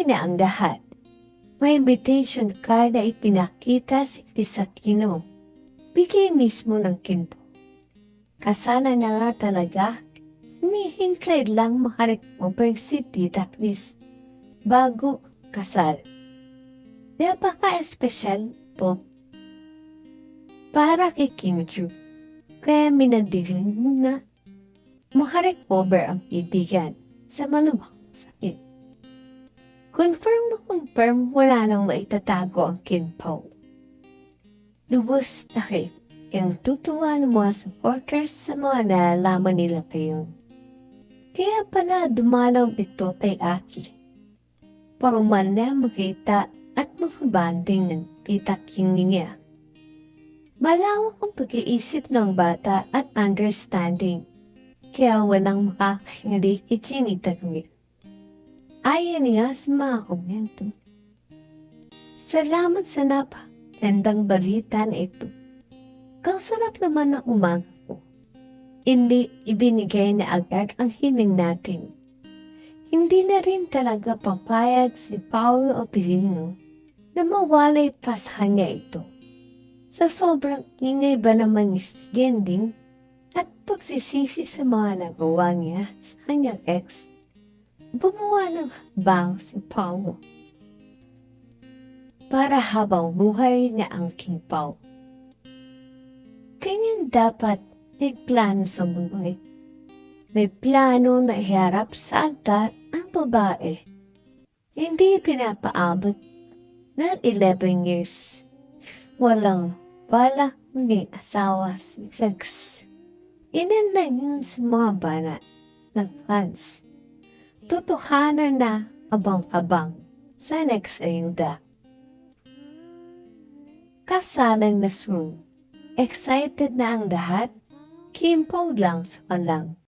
Na ang lahat. May invitation card na ipinakita si Chris Aquino. Bigay mismo ng kinpo. Kasana na nga talaga. Hinihintay lang makarecover si Tita Chris bago kasal. Napaka-espesyal po para kay Kim Ju. Kaya minadiling na makarecover ang kaibigan sa malubhang sakit. Confirm na confirm wala nang maitatago ang kinpaw. Lubos na kayo. Yung tutuwa ng mga supporters sa mga nalalaman nila kayo. Kaya pala dumalaw ito kay Aki. Parumal na makita at makabanding ng tita King niya. Malawak ang pag-iisip ng bata at understanding. Kaya walang Jenny Tagwil. Ayon niya sa mga komento. Salamat sa napakagandang balita na ito. Kang sarap naman ng umaga ko. Hindi ibinigay na agad ang hiling natin. Hindi na rin talaga papayag si Paolo Opilino na mawalay pa sa ito. Sa sobrang ingay ba naman ni Gending at pagsisisi sa mga nagawa niya sa kanyang ex, bumuha ng bang si Paolo para habang buhay na ang King Pao. Ganyan dapat may plano sa buhay. May plano na iharap sa altar ang babae. Hindi pinapaabot ng 11 years. Walang bala maging asawa si Rex. Inan lang yun sa mga bana ng fans. Tutuhanan na abang-abang sa next ayuda. Kasalang na soon. Excited na ang lahat. Kimpaw lang sa kalang.